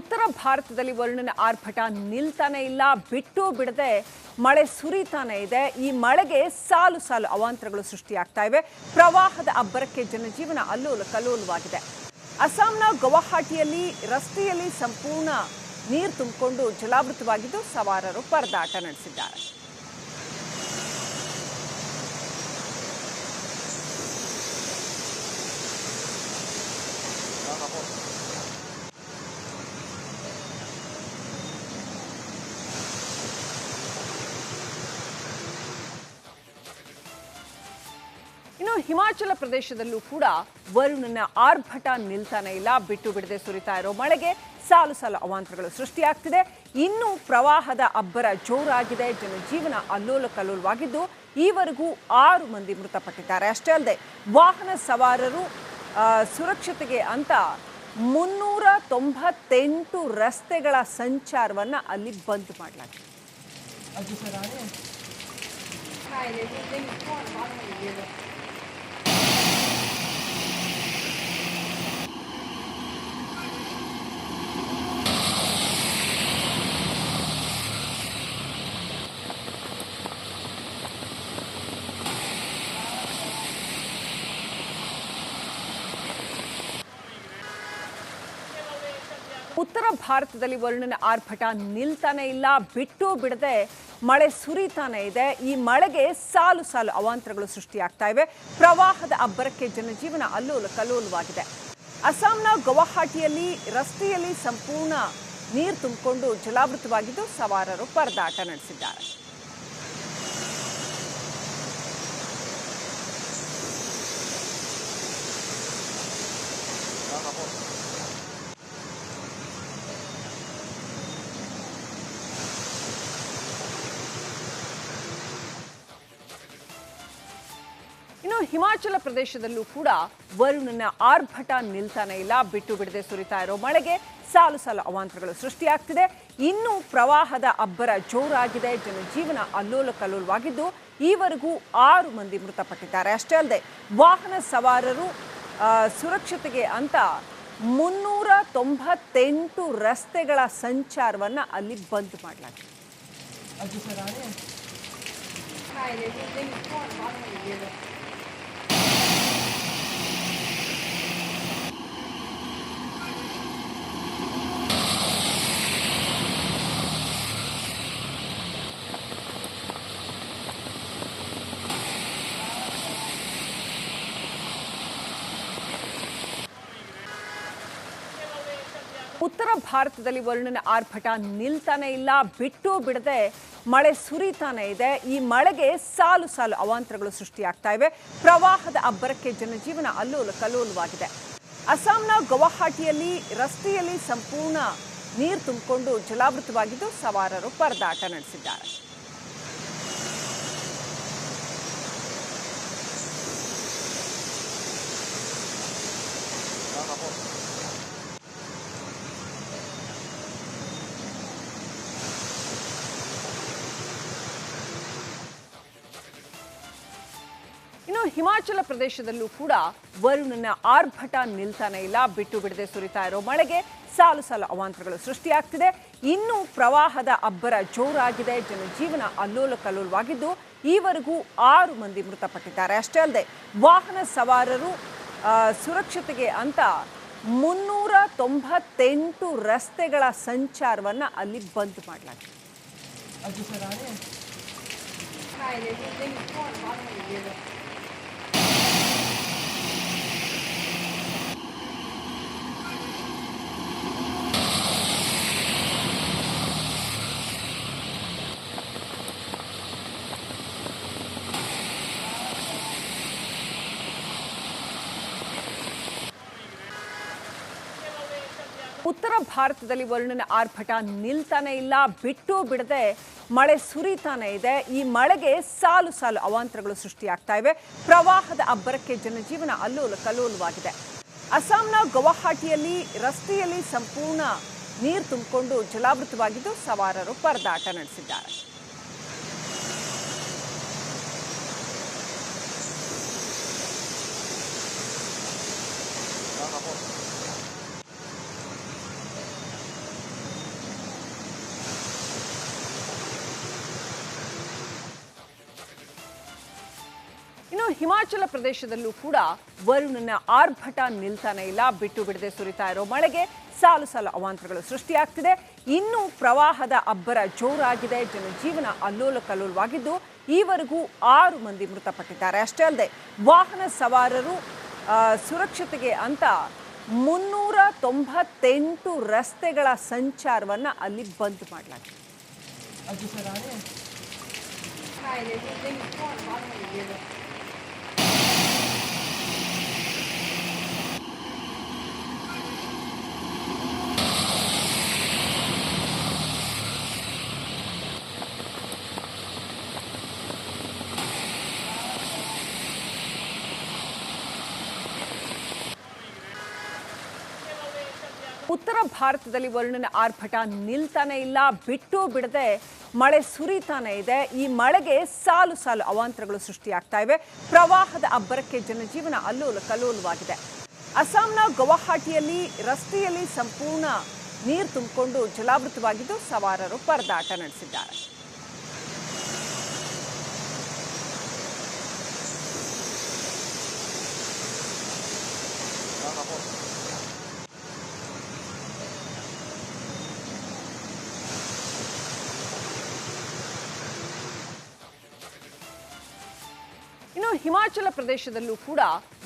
ಉತ್ತರ ಭಾರತದಲ್ಲಿ ವರುಣನ ಆರ್ಭಟ ನಿಲ್ತಾನೆ ಇಲ್ಲ. ಬಿಟ್ಟು ಬಿಡದೆ ಮಳೆ ಸುರಿತಾನೆ ಇದೆ. ಈ ಮಳೆಗೆ ಸಾಲು ಸಾಲು ಅವಾಂತರಗಳು ಸೃಷ್ಟಿಯಾಗ್ತಾ ಇವೆ. ಪ್ರವಾಹದ ಅಬ್ಬರಕ್ಕೆ ಜನಜೀವನ ಅಲ್ಲೋಲ ಕಲ್ಲೋಲವಾಗಿದೆ. ಅಸ್ಸಾಂನ ಗುವಾಹಟಿಯಲ್ಲಿ ರಸ್ತೆಯಲ್ಲಿ ಸಂಪೂರ್ಣ ನೀರು ತುಂಬಿಕೊಂಡು ಜಲಾವೃತವಾಗಿದ್ದು ಸವಾರರು ಪರದಾಟ ನಡೆಸಿದ್ದಾರೆ. ಹಿಮಾಚಲ ಪ್ರದೇಶದಲ್ಲೂ ಕೂಡ ವರುಣನ ಆರ್ಭಟ ನಿಲ್ತಾನೆ ಇಲ್ಲ. ಬಿಟ್ಟು ಬಿಡದೆ ಸುರಿತಾ ಇರೋ ಮಳೆಗೆ ಸಾಲು ಸಾಲು ಅವಾಂತರಗಳು ಸೃಷ್ಟಿಯಾಗ್ತಿದೆ. ಇನ್ನು ಪ್ರವಾಹದ ಅಬ್ಬರ ಜೋರಾಗಿದೆ. ಜನಜೀವನ ಅಲ್ಲೋಲ ಕಲ್ಲೋಲವಾಗಿದ್ದು ಈವರೆಗೂ ಆರು ಮಂದಿ ಮೃತಪಟ್ಟಿದ್ದಾರೆ. ಅಷ್ಟೇ ಅಲ್ಲದೆ ವಾಹನ ಸವಾರರು ಸುರಕ್ಷತೆಗೆ ಅಂತ ಮುನ್ನೂರ ತೊಂಬತ್ತೆಂಟು ರಸ್ತೆಗಳ ಸಂಚಾರವನ್ನು ಅಲ್ಲಿ ಬಂದ್ ಮಾಡಲಾಗಿದೆ. ಉತ್ತರ ಭಾರತದಲ್ಲಿ ವರುಣನ ಆರ್ಭಟ ನಿಲ್ತಾನೆ ಇಲ್ಲ, ಬಿಟ್ಟು ಬಿಡದೆ ಮಳೆ ಸುರಿತಾನೆ ಇದೆ. ಈ ಮಳೆಗೆ ಸಾಲು ಸಾಲು ಅವಾಂತರಗಳು ಸೃಷ್ಟಿಯಾಗ್ತಾ ಇವೆ. ಪ್ರವಾಹದ ಅಬ್ಬರಕ್ಕೆ ಜನಜೀವನ ಅಲ್ಲೋಲ ಕಲ್ಲೋಲವಾಗಿದೆ. ಅಸ್ಸಾಂನ ಗುವಾಹಟಿಯಲ್ಲಿ ರಸ್ತೆಯಲ್ಲಿ ಸಂಪೂರ್ಣ ನೀರು ತುಂಬಿಕೊಂಡು ಜಲಾವೃತವಾಗಿದ್ದು ಸವಾರರು ಪರದಾಟ ನಡೆಸಿದ್ದಾರೆ. ಹಿಮಾಚಲ ಪ್ರದೇಶದಲ್ಲೂ ಕೂಡ ವರುಣನ ಆರ್ಭಟ ನಿಲ್ತಾನೆ ಇಲ್ಲ ಬಿಟ್ಟು ಬಿಡದೆ ಸುರಿತಾ ಇರೋ ಮಳೆಗೆ ಸಾಲು ಸಾಲು ಅವಾಂತರಗಳು ಸೃಷ್ಟಿಯಾಗ್ತಿದೆ. ಇನ್ನೂ ಪ್ರವಾಹದ ಅಬ್ಬರ ಜೋರಾಗಿದೆ ಜನಜೀವನ ಅಲ್ಲೋಲ ಕಲ್ಲೋಲವಾಗಿದ್ದು ಈವರೆಗೂ ಆರು ಮಂದಿ ಮೃತಪಟ್ಟಿದ್ದಾರೆ. ಅಷ್ಟೇ ಅಲ್ಲದೆ ವಾಹನ ಸವಾರರು ಸುರಕ್ಷತೆಗೆ ಅಂತ ಮುನ್ನೂರ ತೊಂಬತ್ತೆಂಟು ರಸ್ತೆಗಳ ಸಂಚಾರವನ್ನು ಅಲ್ಲಿ ಬಂದ್ ಮಾಡಲಾಗಿದೆ. ಉತ್ತರ ಭಾರತದಲ್ಲಿ ವರುಣನ ಆರ್ಭಟ ನಿಲ್ತಾನೆ ಇಲ್ಲ. ಬಿಟ್ಟು ಬಿಡದೆ ಮಳೆ ಸುರಿತಾನೆ ಇದೆ. ಈ ಮಳೆಗೆ ಸಾಲು ಸಾಲು ಅವಾಂತರಗಳು ಸೃಷ್ಟಿಯಾಗ್ತಾ ಇವೆ. ಪ್ರವಾಹದ ಅಬ್ಬರಕ್ಕೆ ಜನಜೀವನ ಅಲ್ಲೋಲ ಕಲ್ಲೋಲವಾಗಿದೆ. ಅಸ್ಸಾಂನ ಗುವಾಹಟಿಯಲ್ಲಿ ರಸ್ತೆಯಲ್ಲಿ ಸಂಪೂರ್ಣ ನೀರು ತುಂಬಿಕೊಂಡು ಜಲಾವೃತವಾಗಿದ್ದು ಸವಾರರು ಪರದಾಟ ನಡೆಸಿದ್ದಾರೆ. ಇನ್ನು ಹಿಮಾಚಲ ಪ್ರದೇಶದಲ್ಲೂ ಕೂಡ ವರುಣನ ಆರ್ಭಟ ನಿಲ್ತಾನೆ ಇಲ್ಲ. ಬಿಟ್ಟು ಬಿಡದೆ ಸುರಿತಾ ಇರೋ ಮಳೆಗೆ ಸಾಲು ಸಾಲು ಅವಾಂತರಗಳು ಸೃಷ್ಟಿಯಾಗ್ತಿದೆ. ಇನ್ನು ಪ್ರವಾಹದ ಅಬ್ಬರ ಜೋರಾಗಿದೆ. ಜನಜೀವನ ಅಲ್ಲೋಲ ಕಲ್ಲೋಲವಾಗಿದ್ದು ಈವರೆಗೂ ಆರು ಮಂದಿ ಮೃತಪಟ್ಟಿದ್ದಾರೆ. ಅಷ್ಟೇ ಅಲ್ಲದೆ ವಾಹನ ಸವಾರರು ಸುರಕ್ಷತೆಗೆ ಅಂತ ಮುನ್ನೂರ ತೊಂಬತ್ತೆಂಟು ರಸ್ತೆಗಳ ಸಂಚಾರವನ್ನು ಅಲ್ಲಿ ಬಂದ್ ಮಾಡಲಾಗಿದೆ. ಉತ್ತರ ಭಾರತದಲ್ಲಿ ವರುಣನ ಆರ್ಭಟ ನಿಲ್ತಾನೆ ಇಲ್ಲ. ಬಿಟ್ಟು ಬಿಡದೆ ಮಳೆ ಸುರಿತಾನೆ ಇದೆ. ಈ ಮಳೆಗೆ ಸಾಲು ಸಾಲು ಅವಾಂತರಗಳು ಸೃಷ್ಟಿಯಾಗ್ತಾ ಇವೆ. ಪ್ರವಾಹದ ಅಬ್ಬರಕ್ಕೆ ಜನಜೀವನ ಅಲ್ಲೋಲ ಕಲ್ಲೋಲವಾಗಿದೆ. ಅಸ್ಸಾಂನ ಗುವಾಹಟಿಯಲ್ಲಿ ರಸ್ತೆಯಲ್ಲಿ ಸಂಪೂರ್ಣ ನೀರು ತುಂಬಿಕೊಂಡು ಜಲಾವೃತವಾಗಿದ್ದು ಸವಾರರು ಪರದಾಟ ನಡೆಸಿದ್ದಾರೆ. ಹಿಮಾಚಲ ಪ್ರದೇಶದಲ್ಲೂ ಕೂಡ ವರುಣನ ಆರ್ಭಟ ನಿಲ್ತಾನೆ ಇಲ್ಲ ಬಿಟ್ಟು ಬಿಡದೆ ಸುರಿತಾ ಇರೋ ಮಳೆಗೆ ಸಾಲು ಸಾಲು ಅವಾಂತರಗಳು ಸೃಷ್ಟಿಯಾಗ್ತಿದೆ. ಇನ್ನೂ ಪ್ರವಾಹದ ಅಬ್ಬರ ಜೋರಾಗಿದೆ ಜನಜೀವನ ಅಲ್ಲೋಲ ಕಲ್ಲೋಲವಾಗಿದ್ದು ಈವರೆಗೂ ಆರು ಮಂದಿ ಮೃತಪಟ್ಟಿದ್ದಾರೆ. ಅಷ್ಟೇ ಅಲ್ಲದೆ ವಾಹನ ಸವಾರರು ಸುರಕ್ಷತೆಗೆ ಅಂತ ಮುನ್ನೂರ ತೊಂಬತ್ತೆಂಟು ರಸ್ತೆಗಳ ಸಂಚಾರವನ್ನು ಅಲ್ಲಿ ಬಂದ್ ಮಾಡಲಾಗಿದೆ. ಉತ್ತರ ಭಾರತದಲ್ಲಿ ವರುಣನ ಆರ್ಭಟ ನಿಲ್ತಾನೆ ಇಲ್ಲ, ಬಿಟ್ಟು ಬಿಡದೆ ಮಳೆ ಸುರಿತಾನೆ ಇದೆ. ಈ ಮಳೆಗೆ ಸಾಲು ಸಾಲು ಅವಾಂತರಗಳು ಸೃಷ್ಟಿಯಾಗ್ತಾ ಇವೆ. ಪ್ರವಾಹದ ಅಬ್ಬರಕ್ಕೆ ಜನಜೀವನ ಅಲ್ಲೋಲ ಕಲ್ಲೋಲವಾಗಿದೆ. ಅಸ್ಸಾಂನ ಗುವಾಹಟಿಯಲ್ಲಿ ರಸ್ತೆಯಲ್ಲಿ ಸಂಪೂರ್ಣ ನೀರು ತುಂಬಿಕೊಂಡು ಜಲಾವೃತವಾಗಿದ್ದು ಸವಾರರು ಪರದಾಟ ನಡೆಸಿದ್ದಾರೆ. ಹಿಮಾಚಲ ಪ್ರದೇಶದಲ್ಲೂ ಕೂಡ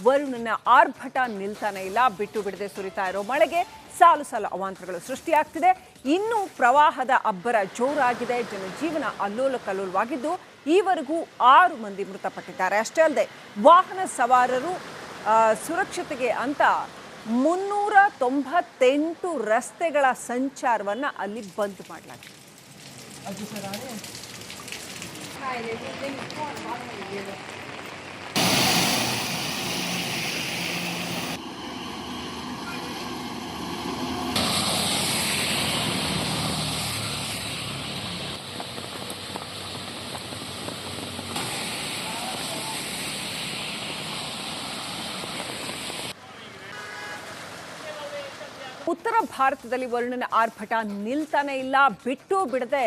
ವರುಣನ ಆರ್ಭಟ ನಿಲ್ತಾನೆ ಇಲ್ಲ ಬಿಟ್ಟು ಬಿಡದೆ ಸುರಿತಾ ಇರೋ ಮಳೆಗೆ ಸಾಲು ಸಾಲು ಅವಾಂತರಗಳು ಸೃಷ್ಟಿಯಾಗ್ತಿದೆ. ಇನ್ನೂ ಪ್ರವಾಹದ ಅಬ್ಬರ ಜೋರಾಗಿದೆ ಜನಜೀವನ ಅಲ್ಲೋಲ ಕಲ್ಲೋಲವಾಗಿದ್ದು ಈವರೆಗೂ ಆರು ಮಂದಿ ಮೃತಪಟ್ಟಿದ್ದಾರೆ. ಅಷ್ಟೇ ಅಲ್ಲದೆ ವಾಹನ ಸವಾರರು ಸುರಕ್ಷತೆಗೆ ಅಂತ ಮುನ್ನೂರ ತೊಂಬತ್ತೆಂಟು ರಸ್ತೆಗಳ ಸಂಚಾರವನ್ನು ಅಲ್ಲಿ ಬಂದ್ ಮಾಡಲಾಗಿದೆ. ಉತ್ತರ ಭಾರತದಲ್ಲಿ ವರುಣನ ಆರ್ಭಟ ನಿಲ್ತಾನೆ ಇಲ್ಲ. ಬಿಟ್ಟು ಬಿಡದೆ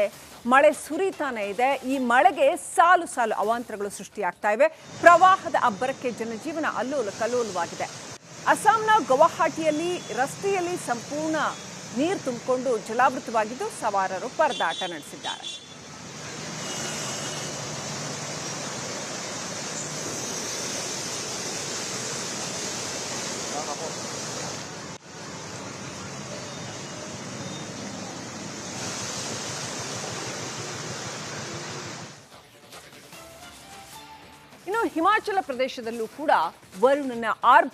ಮಳೆ ಸುರಿತಾನೆ ಇದೆ. ಈ ಮಳೆಗೆ ಸಾಲು ಸಾಲು ಅವಾಂತರಗಳು ಸೃಷ್ಟಿಯಾಗ್ತಾ ಇವೆ. ಪ್ರವಾಹದ ಅಬ್ಬರಕ್ಕೆ ಜನಜೀವನ ಅಲ್ಲೋಲ ಕಲ್ಲೋಲವಾಗಿದೆ. ಅಸ್ಸಾಂನ ಗುವಾಹಟಿಯಲ್ಲಿ ರಸ್ತೆಯಲ್ಲಿ ಸಂಪೂರ್ಣ ನೀರು ತುಂಬಿಕೊಂಡು ಜಲಾವೃತವಾಗಿದ್ದು ಸವಾರರು ಪರದಾಟ ನಡೆಸಿದ್ದಾರೆ. ಹಿಮಾಚಲ ಪ್ರದೇಶದಲ್ಲೂ ಕೂಡ ವರುಣನ ಆರ್ಭ